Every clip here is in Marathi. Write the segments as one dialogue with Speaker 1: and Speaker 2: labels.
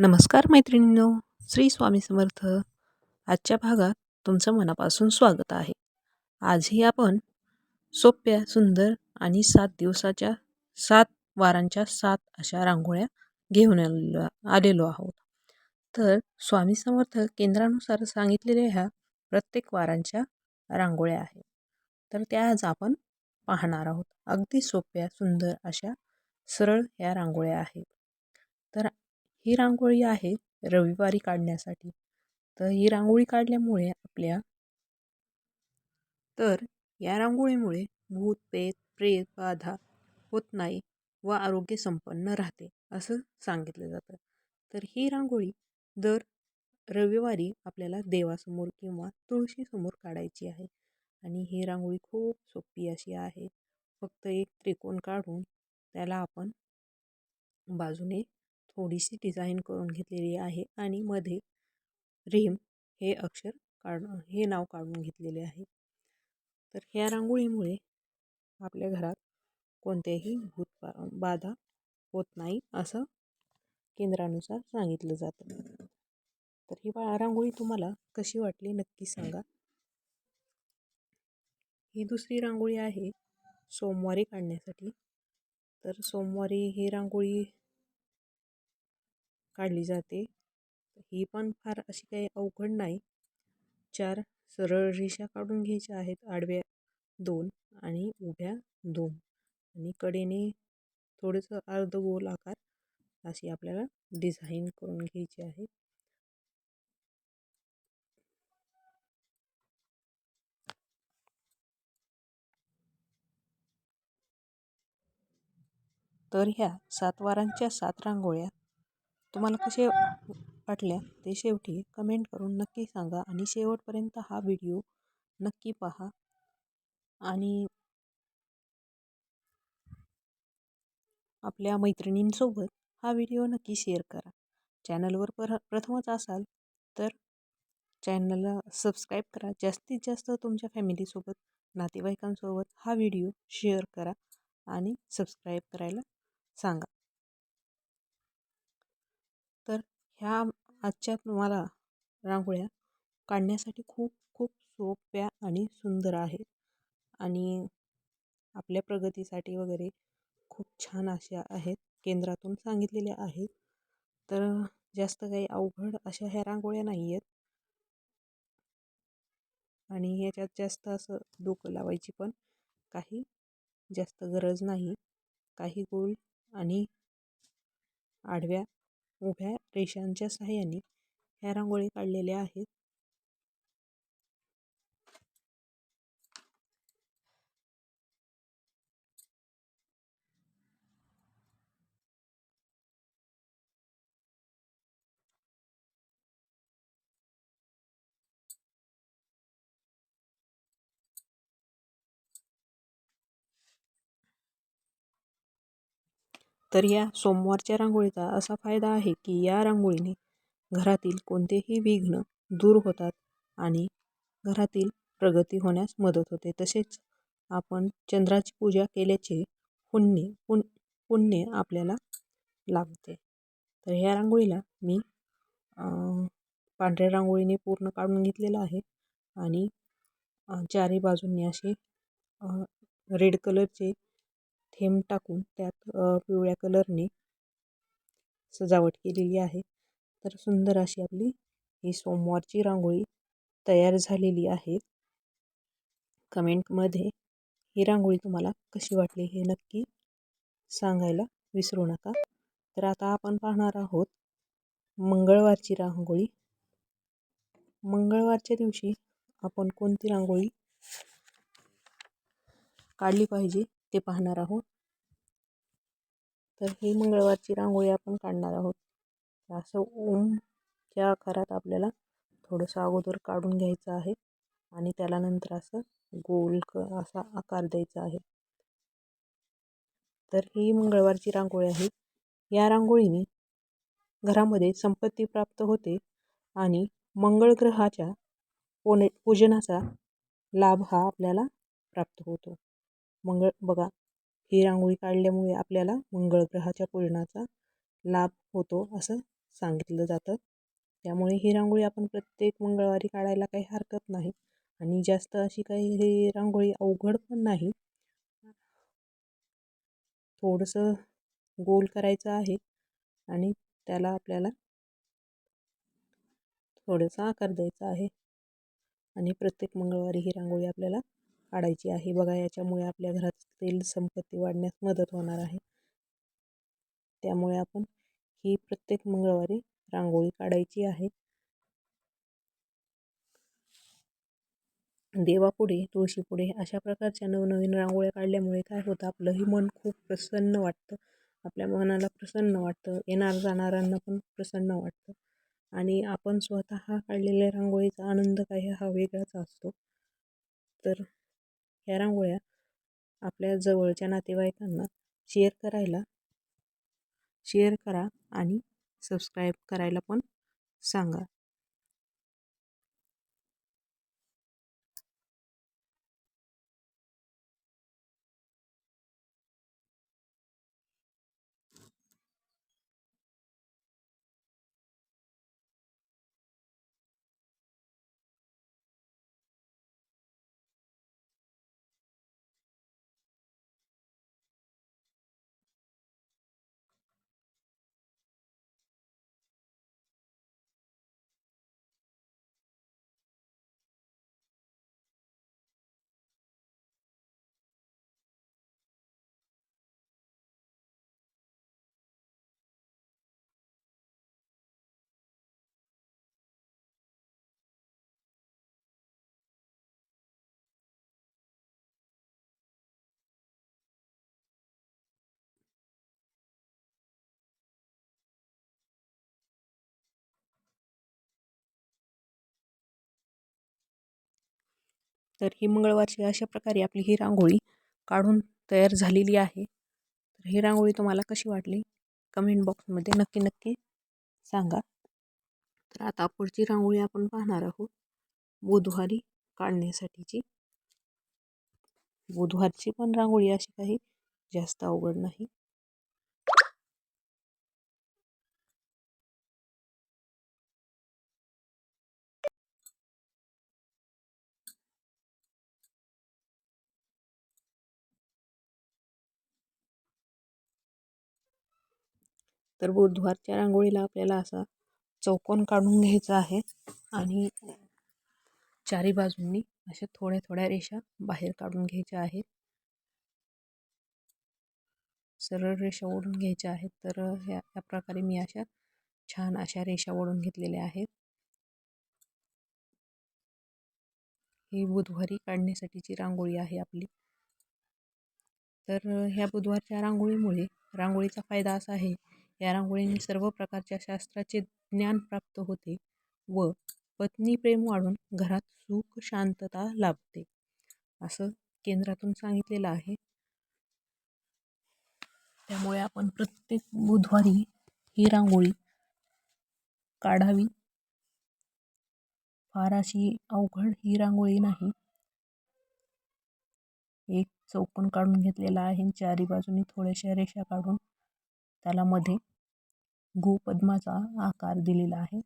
Speaker 1: नमस्कार मैत्रिणींनो श्री स्वामी समर्थ. आजच्या भागात तुमचं मनापासून स्वागत आहे. आजही आपण सोप्या सुंदर आणि सात दिवसाच्या सात वारांच्या सात अशा रांगोळ्या घेऊन आलेलो आलेलो आहोत. तर स्वामी समर्थ केंद्रानुसार सांगितलेल्या ह्या प्रत्येक वारांच्या रांगोळ्या आहेत. तर त्या आज आपण पाहणार आहोत. अगदी सोप्या सुंदर अशा सरळ ह्या रांगोळ्या आहेत. तर ही रांगोळी आहे रविवारी काढण्यासाठी. तर ही रांगोळी काढल्यामुळे आपल्या तर या रांगोळीमुळे भूत पेत प्रेत बाधा होत नाही व आरोग्य संपन्न राहते असं सांगितलं जातं. तर ही रांगोळी दर रविवारी आपल्याला देवासमोर किंवा तुळशीसमोर काढायची आहे. आणि ही रांगोळी खूप सोपी अशी आहे. फक्त एक त्रिकोण काढून त्याला आपण बाजूने थोडीशी डिझाईन करून घेतलेली आहे आणि मध्ये रेम हे अक्षर काढ हे नाव काढून घेतलेले आहे. तर ह्या रांगोळीमुळे आपल्या घरात कोणत्याही भूत बाधा होत नाही असं केंद्रानुसार सांगितलं जातं. तर ही बा रांगोळी तुम्हाला कशी वाटली नक्की सांगा. ही दुसरी रांगोळी आहे सोमवारी काढण्यासाठी. तर सोमवारी ही रांगोळी काढली जाते. ही पण फार अशी काही अवघड नाही. चार सरळ रेषा काढून घ्यायच्या आहेत. आडव्या दोन आणि उभ्या दोन. आणि कडेने थोडंसं अर्धगोल आकार अशी आपल्याला डिझाईन करून घ्यायची आहे. तर ह्या सात वारांच्या सात रांगोळ्या तुम्हाला कसे वाटल्या ते शेवटी कमेंट करून नक्की सांगा आणि शेवटपर्यंत हा व्हिडिओ नक्की पहा. आणि आपल्या मैत्रिणींसोबत हा व्हिडिओ नक्की शेअर करा. चॅनलवर पर प्रथमच असाल तर चॅनलला सबस्क्राईब करा. जास्तीत जास्त तुमच्या फॅमिलीसोबत नातेवाईकांसोबत हा व्हिडिओ शेअर करा आणि सबस्क्राईब करायला सांगा तर ह्या आजच्या तुम्हाला रांगोळ्या काढण्यासाठी खूप खूप सोप्या आणि सुंदर आहेत. आणि आपल्या प्रगतीसाठी वगैरे खूप छान अशा आहेत. केंद्रातून सांगितलेल्या आहेत. तर जास्त काही अवघड अशा ह्या रांगोळ्या नाही आहेत आणि ह्याच्यात जास्त असं डोकं लावायची पण काही जास्त गरज नाही. काही गोल आणि आडव्या उभ्या रेषांच्या सहाय्याने ह्या रांगोळी काढलेल्या आहेत. तर या सोमवारच्या रांगोळीचा असा फायदा आहे की या रांगोळीने घरातील कोणतेही विघ्न दूर होतात आणि घरातील प्रगती होण्यास मदत होते. तसेच आपण चंद्राची पूजा केल्याचे पुण्य पुण पुण्य आपल्याला लाभते. तर ह्या रांगोळीला मी पांढऱ्या रांगोळीने पूर्ण काढून घेतलेलं आहे आणि चारी बाजूंनी असे रेड कलरचे थेंब टाकून त्यात पिवळ्या कलरने सजावट केलेली आहे. तर सुंदर अशी आपली ही सोमवारची रांगोळी तयार झालेली आहे. कमेंटमध्ये ही रांगोळी तुम्हाला कशी वाटली हे नक्की सांगायला विसरू नका. तर आता आपण पाहणार आहोत मंगळवारची रांगोळी. मंगळवारच्या दिवशी आपण कोणती रांगोळी काढली पाहिजे? ते पाहणार आहोत. तर ही मंगळवारची रांगोळी आपण काढणार आहोत. असं ओमच्या आकारात आपल्याला थोडंसं अगोदर काढून घ्यायचं आहे आणि त्याला नंतर असं गोल असा आकार द्यायचा आहे. तर ही मंगळवारची रांगोळी आहे. या रांगोळीने घरामध्ये संपत्ती प्राप्त होते आणि मंगळ ग्रहाच्या पोने पूजनाचा लाभ हा आपल्याला प्राप्त होतो. मंगळ बघा ही रांगोळी काढल्यामुळे आपल्याला मंगळ ग्रहाच्या पूजनाचा लाभ होतो असं सांगितलं जातं. त्यामुळे ही रांगोळी आपण प्रत्येक मंगळवारी काढायला काही हरकत नाही आणि जास्त अशी काही ही रांगोळी अवघड पण नाही. थोडंसं गोल करायचं आहे आणि त्याला आपल्याला थोडंसं आकार द्यायचा आहे आणि प्रत्येक मंगळवारी ही रांगोळी आपल्याला काढायची आहे. बघा याच्यामुळे आपल्या घरातील संपत्ती वाढण्यास मदत होणार आहे. त्यामुळे आपण ही प्रत्येक मंगळवारी रांगोळी काढायची आहे. देवापुढे तुळशीपुढे अशा प्रकारच्या नवनवीन रांगोळ्या काढल्यामुळे काय होतं? आपलंही मन खूप प्रसन्न वाटतं. आपल्या मनाला प्रसन्न वाटतं. येणार जाणाऱ्यांना पण प्रसन्न वाटतं. आणि आपण स्वतः काढलेल्या रांगोळीचा आनंद काही हा वेगळाच असतो. तर ह्या रांगोळ्या आपल्या जवळच्या नातेवाईकांना शेअर करायला शेअर करा आणि सबस्क्राईब करायला पण सांगा. तर ही मंगळवारची अशा प्रकारे आपली ही रांगोळी काढून तयार झालेली आहे. तर ही रांगोळी तुम्हाला कशी वाटली? कमेंट बॉक्समध्ये नक्की नक्की सांगा. तर आता पुढची रांगोळी आपण पाहणार आहोत. बुधवारी काढण्यासाठीची. बुधवारची पण रांगोळी अशी काही जास्त अवघड नाही. तर बुधवारच्या रांगोळीला आपल्याला असा चौकोन काढून घ्यायचा आहे आणि चारी बाजूंनी अशा थोड्या थोड्या रेषा बाहेर काढून घ्यायच्या आहेत. सरळ रेषा ओढून घ्यायच्या आहेत. तर ह्या या प्रकारे मी अशा छान अशा रेषा ओढून घेतलेल्या आहेत. ही बुधवारी काढण्यासाठीची रांगोळी आहे आपली. तर ह्या बुधवारच्या रांगोळीमुळे रांगोळीचा फायदा असा आहे या रांगोळीने सर्व प्रकारच्या शास्त्राचे ज्ञान प्राप्त होते व पत्नी प्रेम वाढून घरात सुख शांतता लाभते. असं केंद्रातून सांगितलेलं आहे. त्यामुळे आपण प्रत्येक बुधवारी ही रांगोळी काढावी. फार अशी अवघड ही रांगोळी नाही. एक चौकण काढून घेतलेला आहे चारी बाजूनी थोड्याशा रेषा काढून त्याला मध्ये गोपद्माचा आकार दिलेला आहे.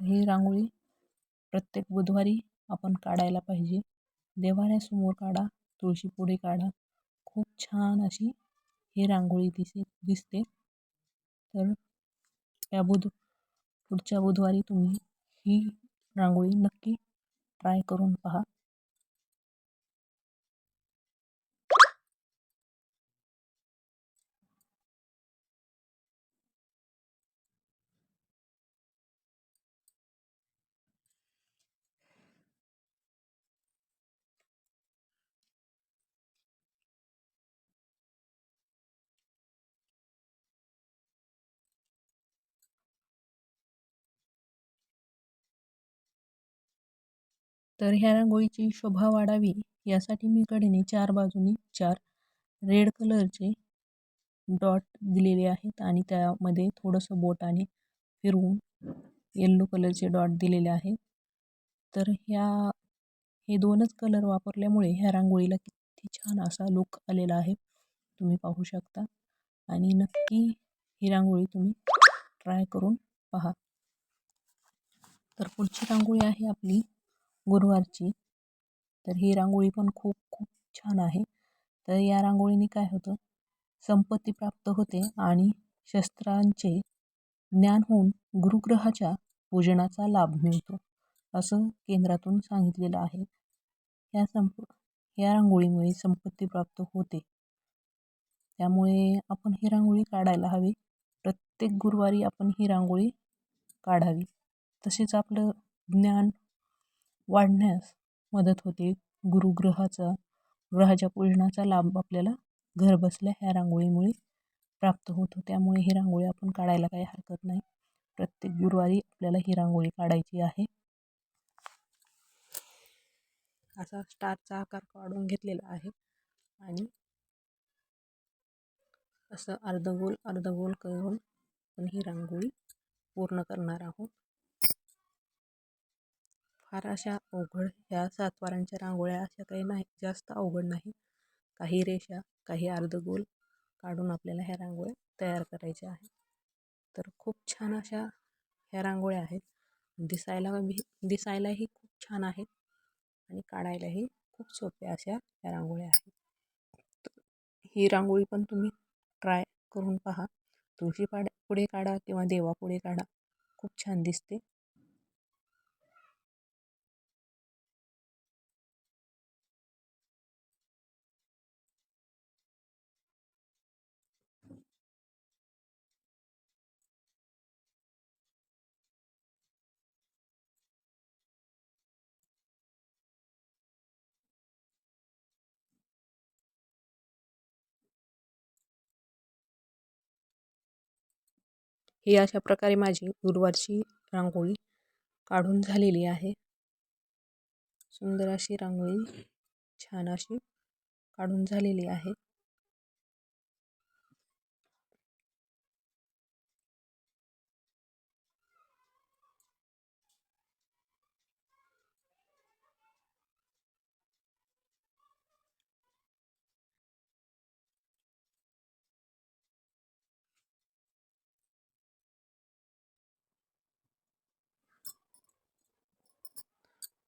Speaker 1: ही रांगोळी प्रत्येक बुधवारी आपण काढायला पाहिजे. देवाऱ्यासमोर काढा तुळशीपुढे काढा. खूप छान अशी ही रांगोळी दिसे दिसते. तर या बुध पुढच्या बुधवारी तुम्ही ही रांगोळी नक्की ट्राय करून पहा. तर ह्या रांगोळीची शोभा वाढावी यासाठी मी कडेने चार बाजूनी चार रेड कलरचे डॉट दिलेले आहेत आणि त्यामध्ये थोडंसं बोटाने फिरवून येल्लो कलरचे डॉट दिलेले आहेत. तर ह्या हे दोनच कलर वापरल्यामुळे ह्या रांगोळीला किती छान असा लुक आलेला आहे. तुम्ही पाहू शकता. आणि नक्की ही रांगोळी तुम्ही ट्राय करून पहा. तर पुढची रांगोळी आहे आपली गुरुवारची. तर ही रांगोळी पण खूप खूप छान आहे. तर या रांगोळीने काय होतं? संपत्ती प्राप्त होते आणि शस्त्रांचे ज्ञान होऊन गुरुग्रहाच्या पूजनाचा लाभ मिळतो असं केंद्रातून सांगितलेलं आहे. या संप या रांगोळीमुळे संपत्ती प्राप्त होते. त्यामुळे आपण ही रांगोळी काढायला हवी. प्रत्येक गुरुवारी आपण ही रांगोळी काढावी. तसेच आपलं ज्ञान वाढण्यास मदत होते. गुरुग्रहाचा ग्रहाच्या पूजनाचा लाभ आपल्याला घरबसल्या ह्या रांगोळीमुळे प्राप्त होतो. त्यामुळे ही रांगोळी आपण काढायला काही हरकत नाही. प्रत्येक गुरुवारी आपल्याला ही रांगोळी काढायची आहे. असा स्टारचा आकार काढून घेतलेला आहे आणि असं अर्धगोल अर्धगोल करून आपण ही रांगोळी पूर्ण करणार आहोत. फार अशा अवघड ह्या सातवारांच्या रांगोळ्या अशा काही नाही जास्त अवघड नाही. काही रेषा काही अर्धगोल काढून आपल्याला ह्या रांगोळ्या तयार करायच्या आहेत. तर खूप छान अशा ह्या रांगोळ्या आहेत. दिसायला दिसायलाही खूप छान आहेत आणि काढायलाही खूप सोप्या अशा ह्या रांगोळ्या आहेत. ही रांगोळी पण तुम्ही ट्राय करून पहा. तुळशी पाड पुढे काढा किंवा देवापुढे काढा. खूप छान दिसते. ही अशा प्रकारे माझी गुरुवारची रांगोळी काढून झालेली आहे. सुंदर अशी रांगोळी छान अशी काढून झालेली आहे.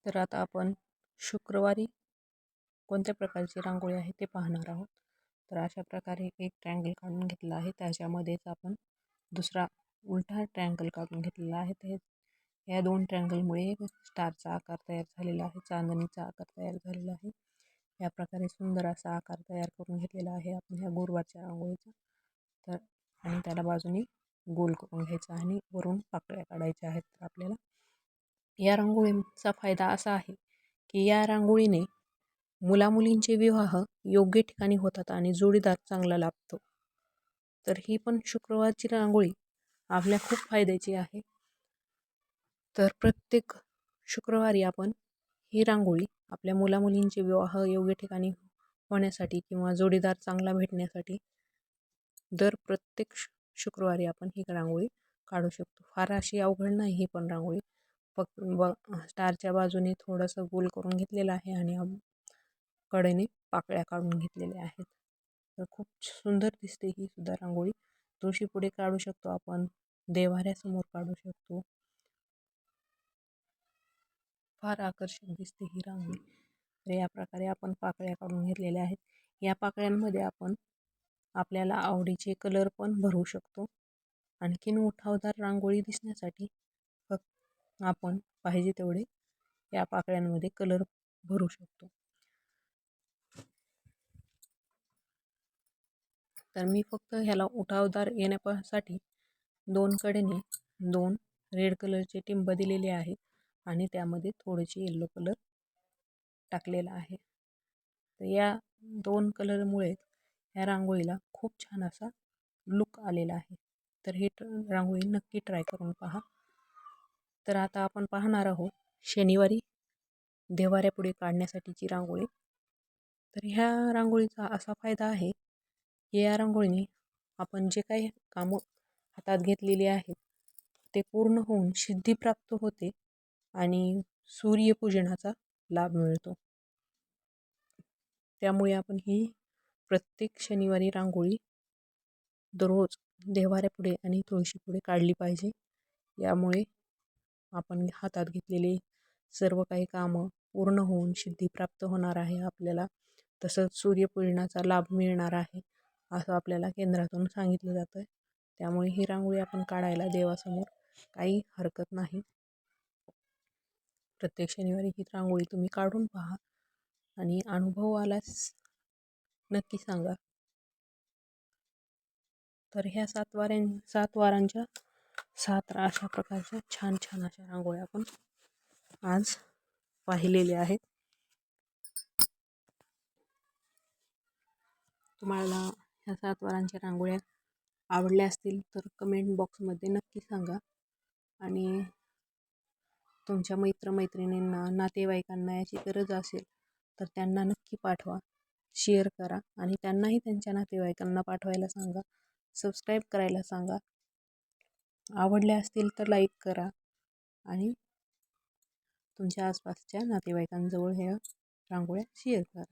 Speaker 1: तर आता आपण शुक्रवारी कोणत्या प्रकारची रांगोळी आहे ते पाहणार आहोत. तर अशा प्रकारे एक ट्रँगल काढून घेतला आहे. त्याच्यामध्येच आपण दुसरा उलटा ट्रँगल काढून घेतलेला आहे. ते या दोन ट्रँगलमुळे स्टारचा आकार तयार झालेला आहे. चांदणीचा आकार तयार झालेला आहे. या प्रकारे सुंदर असा आकार तयार करून घेतलेला आहे आपण ह्या गुरुवारच्या रांगोळीचा. तर आणि त्याला बाजूनी गोल करून घ्यायचा आणि वरून पाकळ्या काढायच्या आहेत तर आपल्याला. या रांगोळीचा फायदा असा आहे की या रांगोळीने मुलामुलींचे विवाह योग्य ठिकाणी होतात आणि जोडीदार चांगला लाभतो. तर ही पण शुक्रवारची रांगोळी आपल्या खूप फायद्याची आहे. तर प्रत्येक शुक्रवारी आपण ही रांगोळी आपल्या मुलामुलींचे विवाह योग्य ठिकाणी होण्यासाठी किंवा जोडीदार चांगला भेटण्यासाठी दर प्रत्येक शुक्रवारी आपण ही रांगोळी काढू शकतो. फार अशी अवघड नाही ही पण रांगोळी. पक ब स्टारच्या बाजूने थोडंसं गोल करून घेतलेलं आहे आणि कडेने पाकळ्या काढून घेतलेल्या आहेत. तर खूप सुंदर दिसते ही सुद्धा रांगोळी. तुळशी पुढे काढू शकतो आपण देवाऱ्यासमोर काढू शकतो. फार आकर्षक दिसते ही रांगोळी. तर या प्रकारे आपण पाकळ्या काढून घेतलेल्या आहेत. या पाकळ्यांमध्ये आपण आपल्याला आवडीचे कलर पण भरू शकतो. आणखीन उठावदार रांगोळी दिसण्यासाठी आपण पाहिजे तेवढे या पाकळ्यांमध्ये कलर भरू शकतो. तर मी फक्त ह्याला उठावदार येण्यासाठी दोन कडेने दोन रेड कलरचे टिंब दिलेले आहेत आणि त्यामध्ये थोडेसे येल्लो कलर टाकलेला आहे. तर या दोन कलरमुळे ह्या रांगोळीला खूप छान असा लुक आलेला आहे. तर ही रांगोळी नक्की ट्राय करून पहा. तर आता आपण पाहणार आहोत शनिवारी देवाऱ्यापुढे काढण्यासाठीची रांगोळी. तर ह्या रांगोळीचा असा फायदा आहे की या रांगोळीने आपण जे काही कामं हातात घेतलेली आहेत ते पूर्ण होऊन सिद्धी प्राप्त होते आणि सूर्यपूजनाचा लाभ मिळतो. त्यामुळे आपण ही प्रत्येक शनिवारी रांगोळी दररोज देवाऱ्यापुढे आणि तुळशीपुढे काढली पाहिजे. यामुळे आपण हातात घेतलेली सर्व काही कामं पूर्ण होऊन सिद्धी प्राप्त होणार आहे आपल्याला. तसंच सूर्यपूजनाचा लाभ मिळणार आहे असं आपल्याला केंद्रातून सांगितलं जातं आहे त्यामुळे ही रांगोळी आपण काढायला देवासमोर काही हरकत नाही. प्रत्येक शनिवारी ही रांगोळी तुम्ही काढून पहा आणि अनुभव आलाच नक्की सांगा. तर ह्या सात वाऱ्यां सात वारांच्या सात अशा प्रकारच्या छान छान अशा रांगोळ्या आपण आज पाहिलेल्या आहेत. तुम्हाला ह्या सात वारांच्या रांगोळ्या आवडल्या असतील तर कमेंट बॉक्समध्ये नक्की सांगा. आणि तुमच्या मित्रमैत्रिणींना नातेवाईकांना याची गरज असेल तर त्यांना नक्की पाठवा. शेअर करा आणि त्यांनाही त्यांच्या नातेवाईकांना पाठवायला सांगा. सबस्क्राईब करायला सांगा. आवडल्या असतील तर लाईक करा. आणि तुमच्या आसपासच्या नातेवाईकांजवळ ह्या रांगोळ्या शेअर करा.